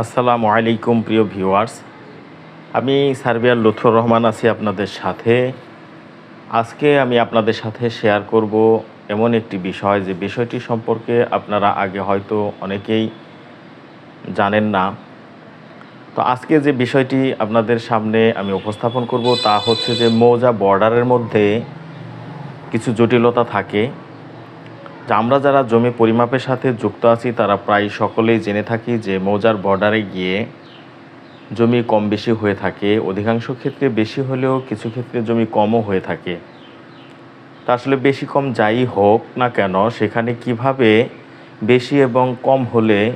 আসসালামু আলাইকুম, প্রিয় ভিউয়ার্স। আমি সার্বিয়ার লুৎফর রহমান আছি আপনাদের সাথে। আজকে আমি আপনাদের সাথে শেয়ার করব এমন একটি বিষয়, যে বিষয়টি সম্পর্কে আপনারা আগে হয়তো অনেকেই জানেন না। তো আজকে যে বিষয়টি আপনাদের সামনে আমি উপস্থাপন করব, তা হচ্ছে যে মৌজা বর্ডারের মধ্যে কিছু জটিলতা থাকে। আমরা যারা জমি পরিমাপের সাথে যুক্ত আছি, তারা প্রায় সকলেই জেনে থাকি যে মৌজার বর্ডারে গিয়ে জমি কম বেশি হয়ে থাকে। অধিকাংশ ক্ষেত্রে বেশি হলেও কিছু ক্ষেত্রে জমি কমও হয়ে থাকে। তা আসলে বেশি কম যাই হোক না কেন, সেখানে কীভাবে বেশি এবং কম হলে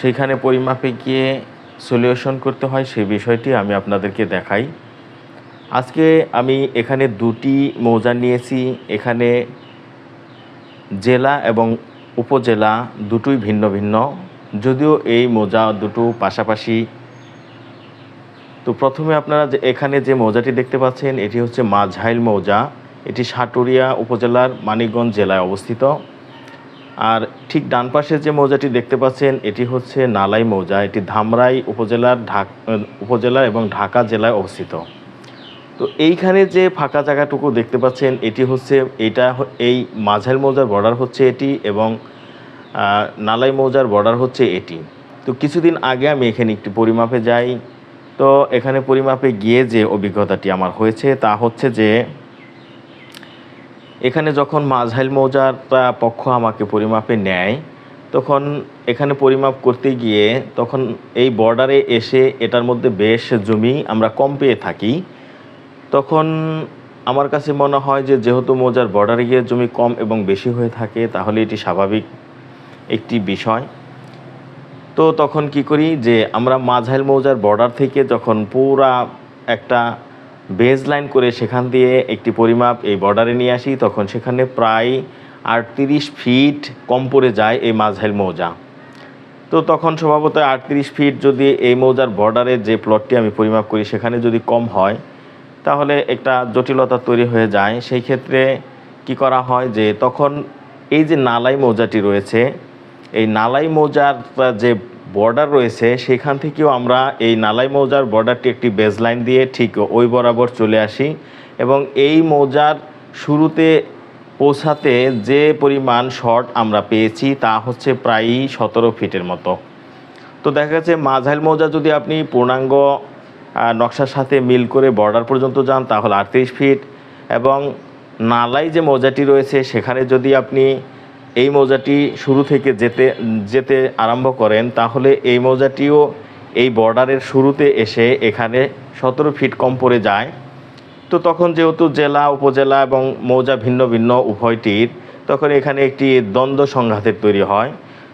সেখানে পরিমাপে গিয়ে সলিউশন করতে হয় সেই বিষয়টি আমি আপনাদেরকে দেখাই। আজকে আমি এখানে দুটি মৌজা নিয়েছি। এখানে জেলা এবং উপজেলা দুটোই ভিন্ন ভিন্ন। যদিও এই মৌজা দুটো পাশাপাশি, তো প্রথমে আপনারা যে এখানে যে মৌজাটি দেখতে পাচ্ছেন, এটি হচ্ছে মাঝাইল মৌজা। এটি সাটুরিয়া উপজেলার মানিকগঞ্জ জেলায় অবস্থিত। আর ঠিক ডান পাশে যে মৌজাটি দেখতে পাচ্ছেন, এটি হচ্ছে নালাই মৌজা। এটি ধামরাই উপজেলার ঢাক উপজেলা এবং ঢাকা জেলায় অবস্থিত। তো এইখানে যে ফাঁকা জায়গাটুকু দেখতে পাচ্ছেন, এটি হচ্ছে, এটা এই মাঝাইল মৌজার বর্ডার হচ্ছে এটি এবং নালাই মৌজার বর্ডার হচ্ছে এটি। তো কিছুদিন আগে আমি এখানে একটি পরিমাপে যাই। তো এখানে পরিমাপে গিয়ে যে অভিজ্ঞতাটি আমার হয়েছে তা হচ্ছে যে, এখানে যখন মাঝাইল মৌজার পক্ষ আমাকে পরিমাপে নেয়, তখন এখানে পরিমাপ করতে গিয়ে তখন এই বর্ডারে এসে এটার মধ্যে বেশ জমি আমরা কম পেয়ে থাকি। তখন আমার কাছে মনে হয় যে, যেহেতু মৌজার বর্ডারে গিয়ে জমি কম এবং বেশি হয়ে থাকে, তাহলে এটি স্বাভাবিক একটি বিষয়। তো তখন কি করি যে, আমরা মাঝাইল মৌজার বর্ডার থেকে যখন পুরা একটা বেজ লাইন করে সেখান দিয়ে একটি পরিমাপ এই বর্ডারে নিয়ে আসি, তখন সেখানে প্রায় আটত্রিশ ফিট কম পড়ে যায় এই মাঝাইল মৌজা। তো তখন স্বভাবত আটত্রিশ ফিট যদি এই মৌজার বর্ডারে যে প্লটটি আমি পরিমাপ করি, সেখানে যদি কম হয় তাহলে একটা জটিলতা তৈরি হয়ে যায়। সেই ক্ষেত্রে কি করা হয় যে তখন এই যে নালাই মৌজাটি রয়েছে, এই নালাই মৌজার যে বর্ডার রয়েছে, সেখান থেকেও আমরা এই নালাই মৌজার বর্ডারটি একটি বেজলাইন দিয়ে ঠিক ওই বরাবর চলে আসি এবং এই মৌজার শুরুতে পৌঁছাতে যে পরিমাণ শর্ট আমরা পেয়েছি তা হচ্ছে প্রায়ই সতেরো ফিটের মতো। তো দেখা যাচ্ছে মাঝাইল মৌজা যদি আপনি পূর্ণাঙ্গ নকশার সাথে মিল করে বর্ডার পর্যন্ত যান, তাহলে আটত্রিশ ফিট এবং নালাই যে মৌজাটি রয়েছে, সেখানে যদি আপনি এই মৌজাটি শুরু থেকে যেতে যেতে আরম্ভ করেন, তাহলে এই মৌজাটিও এই বর্ডারের শুরুতে এসে এখানে সতেরো ফিট কম পড়ে যায়। তো তখন যেহেতু জেলা, উপজেলা এবং মৌজা ভিন্ন ভিন্ন উভয়টির, তখন এখানে একটি দ্বন্দ্ব সংঘাতের তৈরি হয়।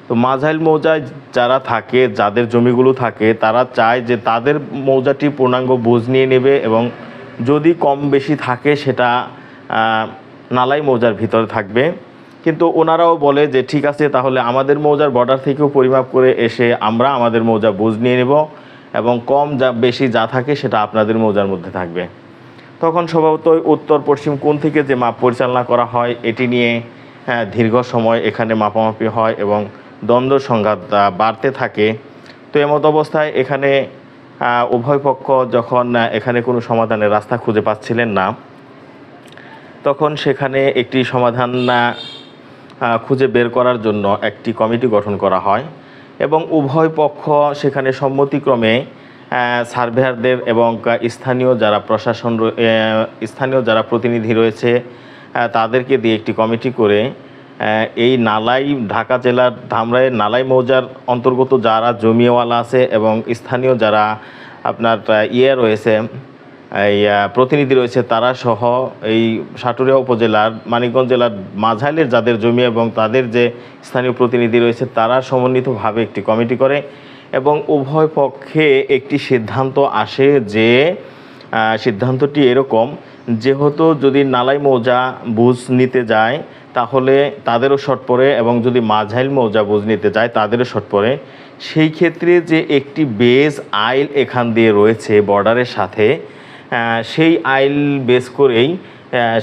তো মাঝাইল মৌজায় যারা থাকে যাদের জমিগুলো থাকে তারা চায় যে তাদের মৌজাটি পূর্ণাঙ্গ বোঝ নিয়ে নেবে এবং যদি কম বেশি থাকে সেটা নালাই মৌজার ভিতরে থাকবে। কিন্তু ওনারাও বলে যে ঠিক আছে তাহলে আমাদের মৌজার বর্ডার থেকেও পরিমাপ করে এসে আমরা আমাদের মৌজা বুঝ নিয়ে নেব এবং কম যা বেশি যা থাকে সেটা আপনাদের মৌজার মধ্যে থাকবে। তখন স্বভাবত উত্তর পশ্চিম কোণ থেকে যে মাপ পরিচালনা করা হয় এটি নিয়ে হ্যাঁ, দীর্ঘ সময় এখানে মাপামাপি হয় এবং দ্বন্দ্ব সংঘাত বাড়তে থাকে। তো এমত অবস্থায় এখানে উভয় পক্ষ যখন এখানে কোনো সমাধানের রাস্তা খুঁজে পাচ্ছিলেন না, তখন সেখানে একটি সমাধান খুঁজে বের করার জন্য একটি কমিটি গঠন করা হয় এবং উভয় পক্ষ সেখানে সম্মতিক্রমে সার্ভেয়ারদের এবং স্থানীয় যারা প্রশাসন স্থানীয় যারা প্রতিনিধি রয়েছে তাদেরকে দিয়ে একটি কমিটি করে এই নালাই, ঢাকা জেলার ধামরাইয়ের নালাই মৌজার অন্তর্গত যারা জমিওয়ালা আছে এবং স্থানীয় যারা আপনার ইয়ে রয়েছে, এই প্রতিনিধি রয়েছে, তারা সহ এই সাটুরিয়া উপজেলার, মানিকগঞ্জ জেলার মাঝাইলের যাদের জমি এবং তাদের যে স্থানীয় প্রতিনিধি রয়েছে, তারা সমন্বিতভাবে একটি কমিটি করে এবং উভয় পক্ষে একটি সিদ্ধান্ত আসে যে সিদ্ধান্তটি এরকম যেহেতু যদি নালাই মৌজা বুঝ নিতে যায়, তাহলে তাদেরও শর্ট পড়ে এবং যদি মাঝাইল মৌজা বুঝ নিতে যায়, তাদেরও শর্ট পড়ে। সেই ক্ষেত্রে যে একটি বেজ আইল এখান দিয়ে রয়েছে বর্ডারের সাথে সেই আইল বেস করেই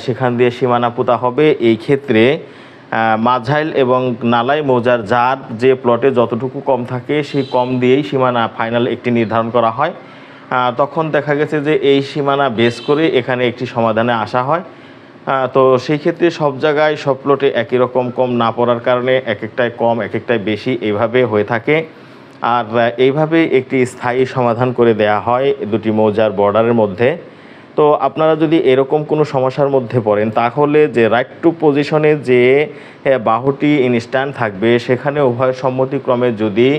সেখান দিয়ে সীমানা পোতা হবে। এই ক্ষেত্রে মাঝাইল এবং নালাই মৌজার যার যে প্লটে যতটুকু কম থাকে, সেই কম দিয়েই সীমানা ফাইনাল একটি নির্ধারণ করা হয়। তখন দেখা গেছে যে এই সীমানা বেস করে এখানে একটি সমাধানে আসা হয়। তো সেই ক্ষেত্রে সব জায়গায় সব প্লটে একই রকম কম না পড়ার কারণে এক একটায় কম, এক একটায় বেশি এইভাবে হয়ে থাকে। আর এইভাবে একটি স্থায়ী সমাধান করে দেয়া হয় দুটি মৌজার বর্ডারের মধ্যে। তো আপনারা যদি এরকম কোনো সমস্যার মধ্যে পড়েন, তাহলে যে রাইট টু পজিশনে যে বাহুটি ইনস্ট্যান্ট থাকবে, সেখানে উভয় সম্মতিক্রমে যদি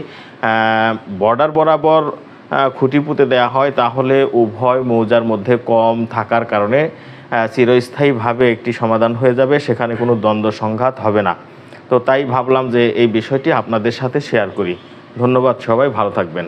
বর্ডার বরাবর খুঁটি পুঁতে দেওয়া হয়, তাহলে উভয় মৌজার মধ্যে কম থাকার কারণে চিরস্থায়ীভাবে একটি সমাধান হয়ে যাবে, সেখানে কোনো দ্বন্দ্ব সংঘাত হবে না। তো তাই ভাবলাম যে এই বিষয়টি আপনাদের সাথে শেয়ার করি। ধন্যবাদ সবাই, ভালো থাকবেন।